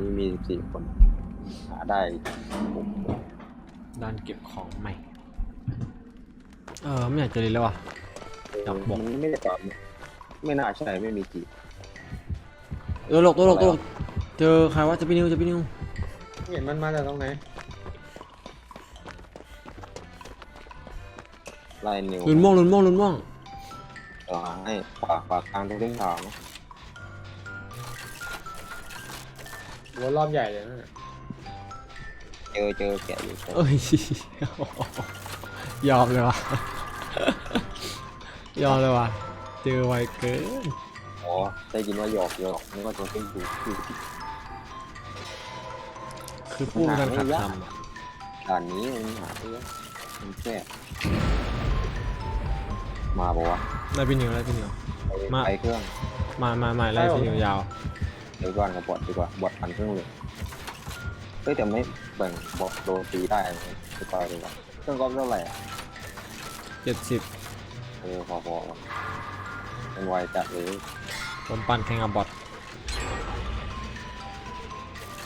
นี่มีสี่คน หาได้หกคนด้านเก็บของใหม่ เออไม่อยากจะเรียนแล้วว่ะอยากบอก มันไม่ได้ตอบไม่น่าใช่ไม่มีจีบตัวหลกตัวหลกตัวหลกเจอใครวะจะพี่นิวจะพี่นิวเห็นมันมาจากตรงไหนไล่นิวลุนม่วงลุนม่วงลุนม่วงต่อให้ฝากฝากทางทุกเส้นทางนะ หัวรอบใหญ่เลยนั่นน่ะเจอเจอแกะอยู่เจอเอ้ย ยอมเลยว่ะยอมเลยว่ะเจอไวเกินอ๋อได้ยินว่าหยอกหยอกนึกว่าตัวเส้นดูคือคือพูดกันขัดคำอะด่านนี้มันหาเยอะมันแค่มาบอกว่าได้พี่นิวได้พี่นิว มา ไปเครื่อง มามามาไล่พี่นิวยาว เดี๋ยวก่อนกับบอดดีกว่าบอดพันเครื่องเลยเฮ้ยแต่ไม่แบ่งบอดโดนตีได้ไหมไปต่อยดีกว่าเครื่องกอล์ฟเท่าไหร่อะเจ็ดสิบเออพอพอเป็นไวจัดเลยผมปั่นแข่งกับบอท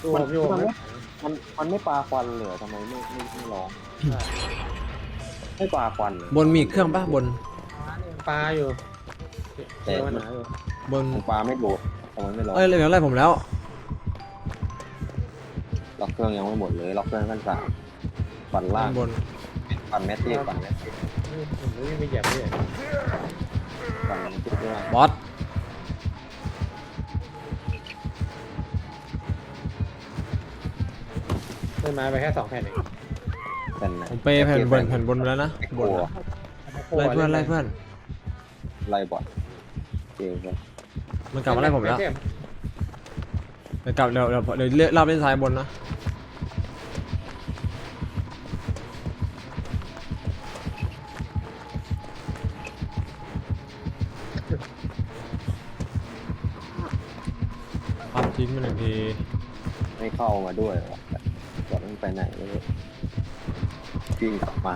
ตัวผมอยู่มันไหมมันมันไม่ปลาควันเหลือทำไมไม่ไม่ไม่ร้องไม่ปลาควันเหรอบนมีอีกเครื่องปะบนปลาอยู่เจอมันหาอยู่บนของปลาไม่โดด ทำไมไม่ร้องเอ้ยเร็วไล่ผมแล้ว ล็อกเครื่องยังไม่หมดเลยล็อกเครื่องขั้นสามปั่นล่างบน ปั่นแมสซี่ปั่นแมสซี่นี่ผมไม่มีเหยียบเลยปั่นแมสซี่ด้วยบอส ต้นไม้ไปแค่สองแผ่นเองกันนะผมเปย์แผ่นบนแผ่นบนไปแล้วนะไอ้บโก้นอะไล่เพื่อนไล่เพื่อนไล่บอดเกมครับ มันกลับมาไล่ผมแล้ว เดี๋ยวกลับเดี๋ยวเดี๋ยวเดี๋ยวเลือกรอบเล่นซ้ายบนนะพับทิ้งมาหนึ่งทีไม่เข้ามาด้วยหรอกบอดมันไปไหนไม่รู้วิ่งกลับมา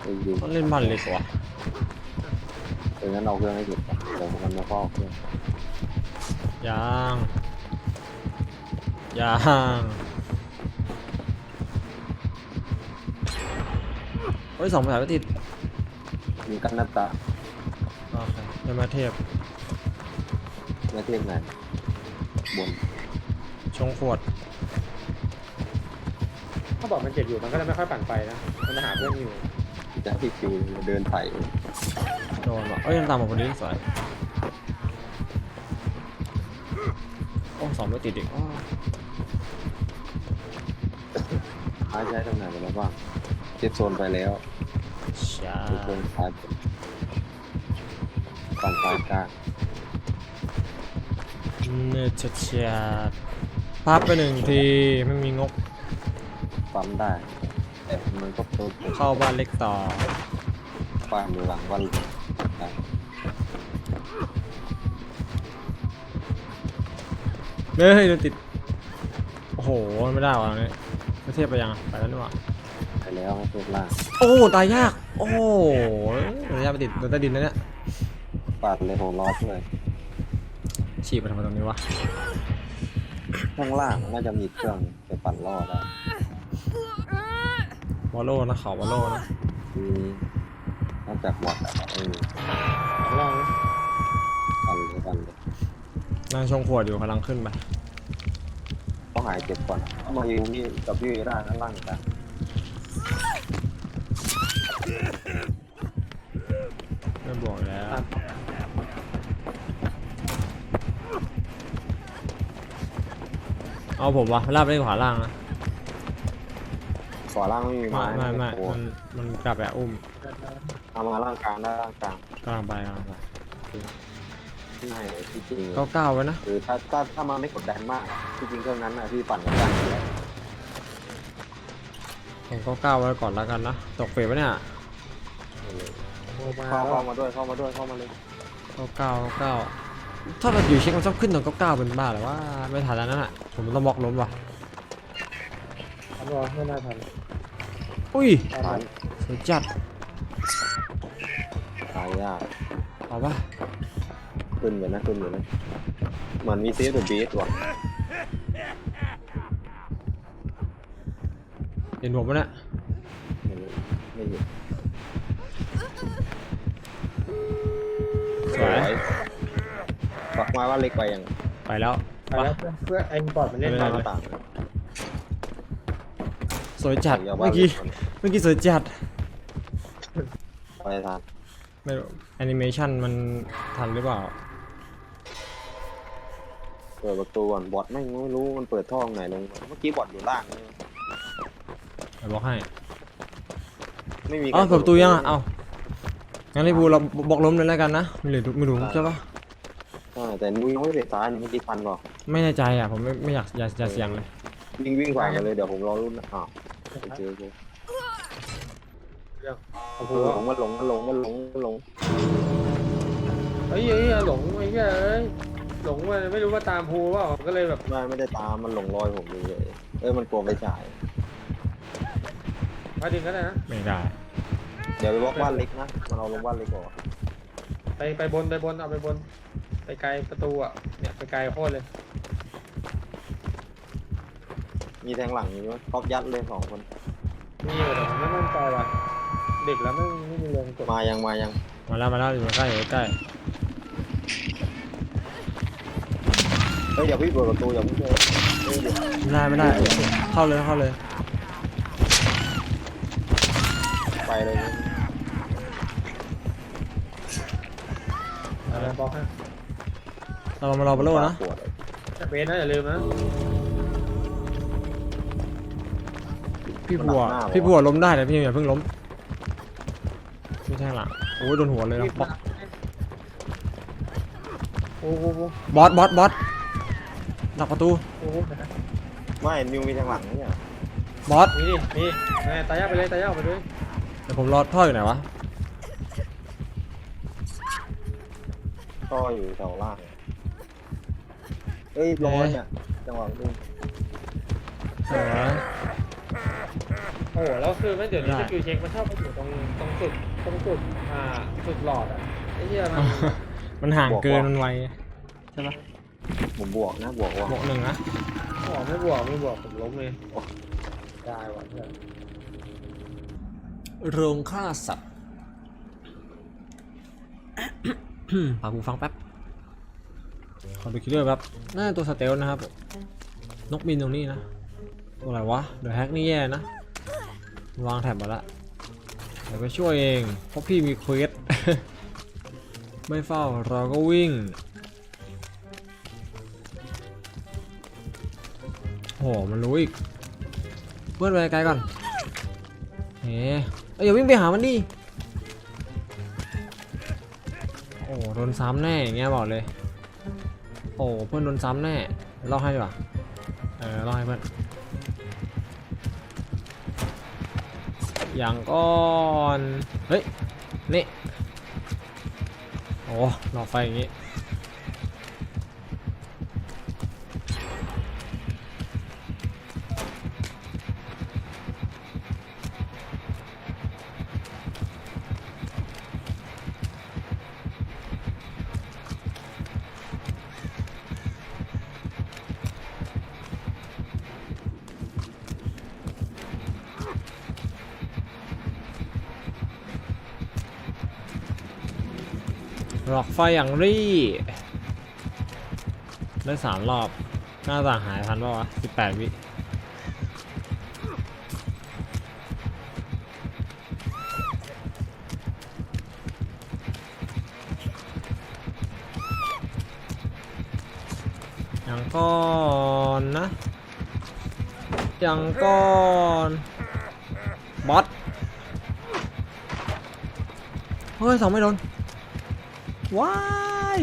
ไปยิงต้องเล่นมันเลยกว่า เอองั้นเอาเครื่องให้หยุดก่อนเดี๋ยวมันมาเฝ้าเครื่องยางยางโอ้ยสองภาษาไม่ติดมีกันนัตตาโอเคเดี๋ยวมาเทียบม่เทียบไหนบนชงขวดถ้าบอกมันเจ็บอยู่มันก็จะไม่ค่อยปั่นไปนะ มันจะหาเพื่อนอยู่จะที่คิวเดินไถ ดนว่ะเอ้ยยังตามมาคนนี้สวยโอ้สองไม่ติดอีกอ้อท้ายใช้ตำแหน่งไปแล้วบ้างเจ็บโซนไปแล้วช้ามีเครื่องท้ายฝั่งซ้ายกลางเนื้อชัดชาดพับไปหนึ่งทีไม่มีงบปั๊มได้แต่มันก็โดนเข้าบ้านเล็กต่อบ้านอยู่หลังบ้านได้ เฮ้ยโดนติด โอ้โห ไม่ได้ว่ะอันนี้ไม่เทียบไปยังอะไปแล้วนี่หว่าไปแล้วให้เพิ่มล่างโอ้ ตายยาก โอ้โหระยะไปติดโดนใต้ดินแล้วเนี่ยปาดเลยโหล้อช่วยฉีกไปทำไมตรงนี้วะ ข้างล่างน่าจะมีเครื่องไปปั่นล่อได้วอลโล่นะเขาวอลโล่นะมี นอกจากหมดอะไม่มีลองนะปั่นเลยปั่นเลยนั่งชงขวดอยู่กำลังขึ้นไปต้องหายเจ็บก่อนต้องมาอยู่นี่กับพี่ได้นั่นล่างกันไม่บวกแล้ว เอาผมวะลาบไปขวาล่างนะ ขวาล่างไม่มีไม่ไม้ไม่ไม่โอ้มันมันกลับไปอุ้มเอามาล่างกลางได้ล่างกลางกำลังไปกำลังไปที่ให้ที่จริงเก้าเก้าไว้นะคือถ้าถ้าถ้ามันไม่กดดันมากที่จริงเครื่องนั้นนะพี่ปั่นกันได้อยู่แล้วผมเก้าเก้าไว้ก่อนแล้วกันนะตกเฟรปะเนี่ยโอ้มาเข้าแล้วเข้ามาด้วยเข้ามาด้วยเข้ามาเลยเก้าเก้าเก้าถ้าเราอยู่เช็คมันชอบขึ้นตรงเก้าเก้าเป็นบ้าหรือว่าไม่ทันแล้วนั่นแหะผมต้องบล็อกล้มว่ะ ทันวะไม่น่าทันอุ้ยทันผ่านสวยจัดตายยากเอาปะขึ้นอยู่นะขึ้นอยู่นะเหมือนมีเซฟเดอะบีสว่ะเห็นผมปะเนี่ยไม่รู้ไม่เห็นสวยปักไม้ว่าเล็กไปยังไปแล้วไปแล้วเพื่อนเพื่อนไอ้บอดมันเล่นไม่มาได้หน้าต่าง สวยจัดอย่าว่าเมื่อกี้ล็เมื่อกี้สวยจัดไปทางไม่รู้แอนิเมชันมันทันหรือเปล่า เปิดประตูก่อนบอทไม่งไม่รู้มันเปิดท่อตรงไหนลง เมื่อกี้บอทอยู่ล่างนี่เดี๋ยวบอกให้ไม่มีอ๋อเปิดประตูยังอะ เอางั้นรีบูเราบอกล้มเลยแล้วกันนะ ไม่เหลือไม่รู้ใช่ปะใช่แต่นุ้ยยังไม่เสร็จซ้ายนี่เมื่อกี้ทันก่อนไม่แน่ใจอะ ผมไม่ไม่อยากอย่าอย่าเสียงเลย วิ่งวิ่งผ่านกันเลยเดี๋ยวผมรอรุ่นนะอ้าว โอเคโอเคโอ้โหเออผมก็หลงก็หลงก็หลงก็หลงเฮ้ยเฮ้ยหลงไอ้เหี้ยเอ้ยหลงมันไม่รู้ว่าตามภูเปล่าก็เลยแบบไม่ไม่ได้ตามมันหลงรอยผมเลย เออมันกลัวไปจ่ายมาดึงก็ได้นะไม่ได้ เดี๋ยวไปบล็อกบ้านเล็กนะมันเอาลงบ้านเล็กก่อนไปไปบนไปบนเอาไปบน ไปไกลประตูอะเนี่ยไปไกลโคตรเลย มีแทงหลังอยู่ไหมครอบยัดเลยสองคน มีอยู่แต่ผมไม่มั่นใจว่ะเด็กแล้วไม่ไม่มีแรงกดมายังมายังมาแล้วมาแล้วอยู่ใกล้อยู่ใกล้เฮ้ยอย่าพี่เปิดประตูอย่าพี่เปิดเฮ้ยเดี๋ยวไม่ได้ไม่ได้ เข้าเลยเข้าเลยไปเลยนะอะไรบอกให้เรามารอบอลโลนะปวดเลยเบนนะอย่าลืมนะ พี่บัว พี่บัวล้มได้แต่พี่อย่าเพิ่งล้มไม่ใช่หลังโอ้ยโดนหัวเลยนะบอสโอ้โหบอสบอสบอสดักประตูโอ้โหไม่นิวมีแทงหลังเนี่ยบอสนี่ดินี่แม่ตายยากไปเลยตายยากออกไปด้วยเดี๋ยวผมรอท่ออยู่ไหนวะก็อยู่แถวล่างเอ้ยร้อนเนี่ยจังหวะดูเออโอ้โหแล้วคือไม่เดี๋ยวนี้ได้สกิลเช็คมันชอบไปอยู่ตรงตรงสุดตรงสุดอ่าสุดหลอดอะไอ้เหี้ยมันมันห่างเกินมันไวใช่ปะผมบวกนะบวกว่าบวกหนึ่งนะบอกไม่บวกไม่บวกผมล้มเลยได้ว่ะเพื่อนโรงฆ่าสัตว์ฝากหูฟังแป๊บขอดูคิลเลอร์ครับน่าจะตัวสเตลนะครับ นกบินตรงนี้นะ ตัวอะไรวะ เดี๋ยวแฮกนี่แย่นะ วางแถบมาละเดี๋ยวไปช่วยเองเพราะพี่มีเควสไม่เฝ้าเราก็วิ่งโหมันรู้อีกเพื่อนไปไกลก่อนเฮ้ยเอ้ยอย่าวิ่งไปหามันดิโอ้โดนซ้ำแน่อย่างเงี้ยบอกเลย โอ้เพื่อนโดนซ้ำแน่เล่าให้ดีกว่าเออเล่าให้เพื่อน อย่างก้อน เฮ้ย นี่ โอ้หลอกไฟอย่างงี้ หลอกไฟอย่างรี่ ได้สามรอบ หน้าต่างหายทันป่าวะสิบแปดวิอย่างก่อนนะอย่างก่อน บอส เฮ้ยสองไม่โดน ว้าย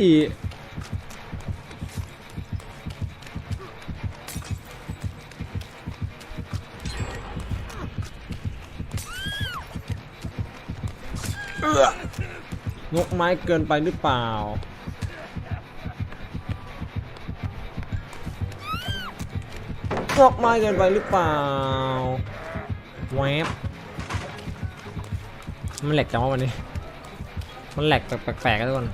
งกไม้เกินไปหรือเปล่า งกไม้เกินไปหรือเปล่า แวบมันแหลกจังวะวันนี้ มันแหลกแปลกๆกันทุกคน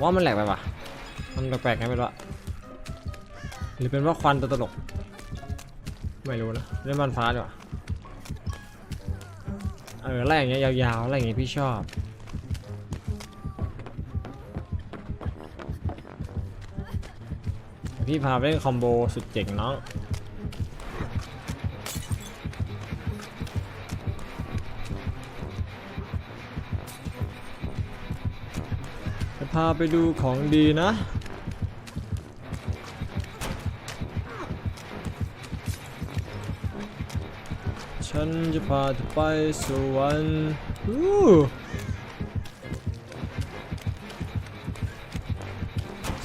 ว่ามันแหลกไปปะมันแปลกๆไงไม่รู้อหรือเป็นว่าควันตัวตลก ไม่รู้นะเล่นบันฟ้าดีกว่าเอออะไรอย่างเงี้ยยาวๆอะไรอย่างเงี้ยพี่ชอบพี่พาไปเล่นคอมโบสุดเจ๋งน้อง พาไปดูของดีนะ ฉันจะพาเธอไปสวรรค์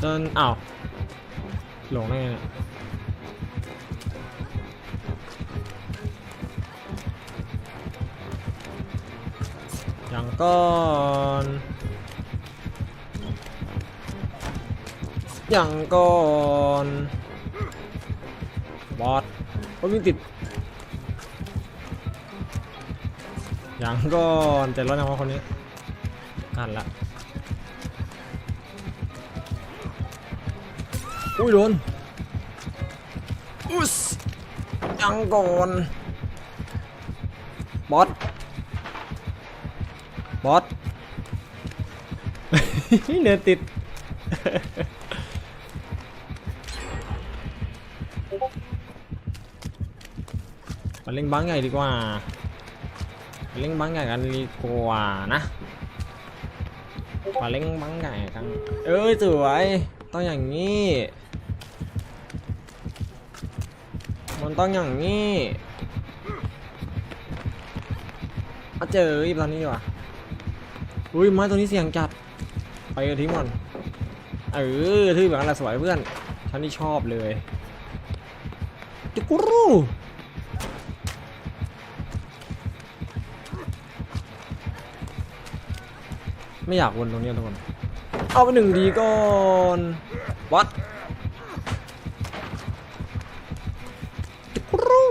ฉันอ้าวหลงได้ไงเนี่ยอย่างก่อน อย่างก่อนบอสก็วิ่งติดอย่างก่อนแต่รถยังว่าคนนี้กันละอุ้ยโดนอุสยังก่อนบอสบอสเดินติด เล่นบังใหญ่ดีกว่าเล่นบังใหญ่กันดีกว่านะมาเล่นบังใหญ่กันเอ้ยสวยต้องอย่างนี้มันต้องอย่างนี้มาเจออีกตอนนี้ดีกว่าอุ้ยไม้ตัวนี้เสียงจัดไปกันทิ้งก่อนเออที่แบบนั้นแหละสวยเพื่อนฉันที่ชอบเลยจุกรู ไม่อยากวนตรงนี้ทุกคน เอาไปหนึ่งดีก่อนวัดกรู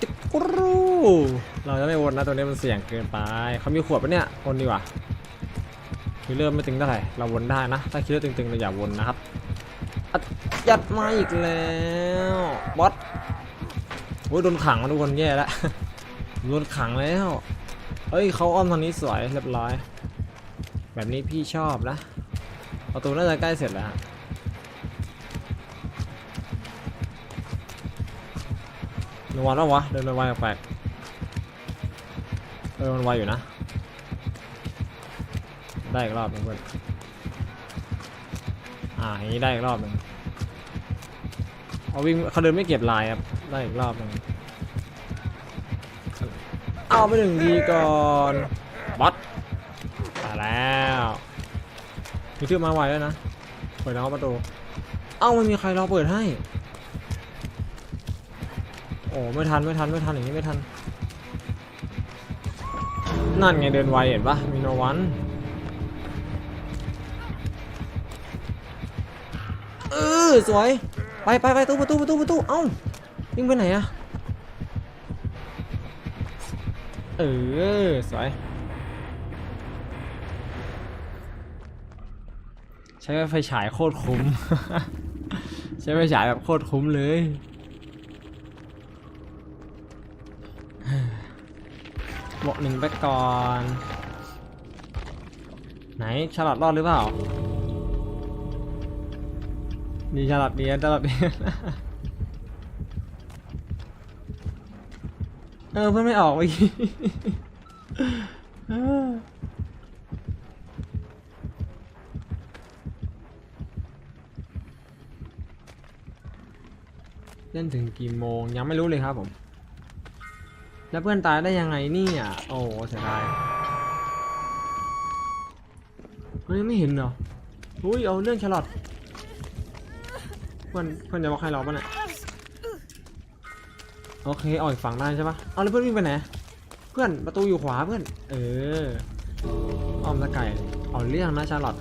ติกรูเราจะไม่วนนะตัวนี้มันเสี่ยงเกินไปเขามีขวดปะเนี่ยวนดีกว่าคิลเลอร์ไม่ตึงเท่าไหร่เราวนได้นะ ถ้าคิลเลอร์ตึงๆเราอย่าวนนะครับยัดมาอีกแล้วบอสโอ้ยโดนขังทุกคนแย่แล้ว โดนขังแล้วเอ้ยเขาอ้อมทางนี้สวยเรียบร้อย แบบนี้พี่ชอบนะประตูน่าจะใกล้เสร็จแล้วนวันปะวะเดินไวแปลกเออมันไวอยู่นะ ได้อีกรอบหนึงเพื่อนอ่าอย่างนี้ได้อีกรอบหนึ่งเอาวิ่งเขาเดินไม่เก็บลายครับได้อีกรอบหนึ่ง เอาไปหนึ่งทีก่อนบอสมาแล้วมีชื่อมาไวแล้วยนะเปิดแล้วประตูเอ้าไม่มีใครรอเปิดให้ โอ้ไม่ทันไม่ทันไม่ทันอย่างนี้ไม่ทัน นั่นไงเดินไวเห็นปะมีโนวันเออสวย ไปไปไปตู้ประตูประตูประตูเอ้าวิ่งไปไหนอะ เออ สวย ใช้ไฟฉายโคตรคุ้ม ใช้ไฟฉายแบบโคตรคุ้มเลยบอกหนึ่งไปก่อน ไหนฉลอดรอดหรือเปล่ามีฉลอดเดียนฉลอดเดียน เออเพื่อนไม่ออกเมื่อกี้เล่นถึงกี่โมงยังไม่รู้เลยครับผม แล้วเพื่อนตายได้ยังไงเนี่ยโอ้เสียดายเฮ้ยไม่เห็นเหรออุ้ยเอาเรื่องชาลอตเพื่อนเพื่อนจะบอกให้เราปะเนี่ย โอเคเอาอีกฝั่งได้ใช่ปะเอาแล้วเพื่อนวิ่งไปไหน เพื่อนประตูอยู่ขวาเพื่อน เอออ้อมตะไก่เอาเรื่องนะชาลอต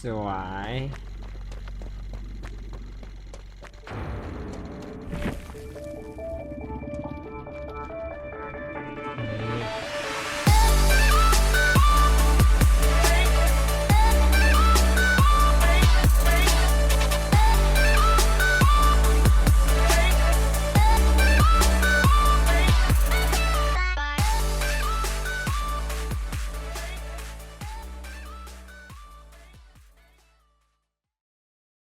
สวย